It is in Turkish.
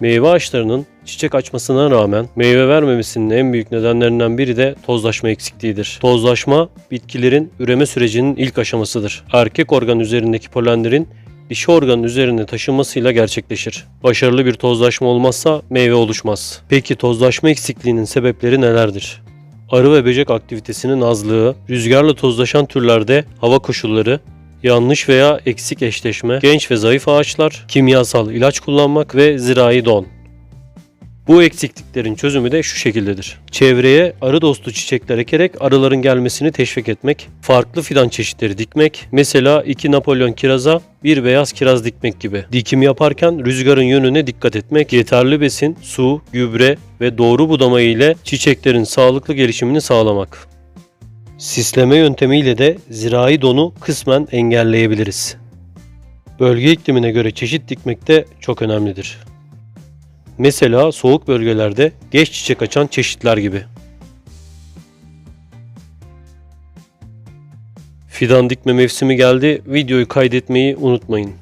Meyve ağaçlarının çiçek açmasına rağmen meyve vermemesinin en büyük nedenlerinden biri de tozlaşma eksikliğidir. Tozlaşma bitkilerin üreme sürecinin ilk aşamasıdır. Erkek organ üzerindeki polenlerin dişi organın üzerine taşınmasıyla gerçekleşir. Başarılı bir tozlaşma olmazsa meyve oluşmaz. Peki tozlaşma eksikliğinin sebepleri nelerdir? Arı ve böcek aktivitesinin azlığı, rüzgarla tozlaşan türlerde hava koşulları, yanlış veya eksik eşleşme, genç ve zayıf ağaçlar, kimyasal ilaç kullanmak ve zirai don. Bu eksikliklerin çözümü de şu şekildedir. Çevreye arı dostu çiçekler ekerek arıların gelmesini teşvik etmek, farklı fidan çeşitleri dikmek, mesela iki Napolyon kiraza bir beyaz kiraz dikmek gibi. Dikim yaparken rüzgarın yönüne dikkat etmek, yeterli besin, su, gübre ve doğru budama ile çiçeklerin sağlıklı gelişimini sağlamak. Sisleme yöntemiyle de zirai donu kısmen engelleyebiliriz. Bölge iklimine göre çeşit dikmek de çok önemlidir. Mesela soğuk bölgelerde geç çiçek açan çeşitler gibi. Fidan dikme mevsimi geldi. Videoyu kaydetmeyi unutmayın.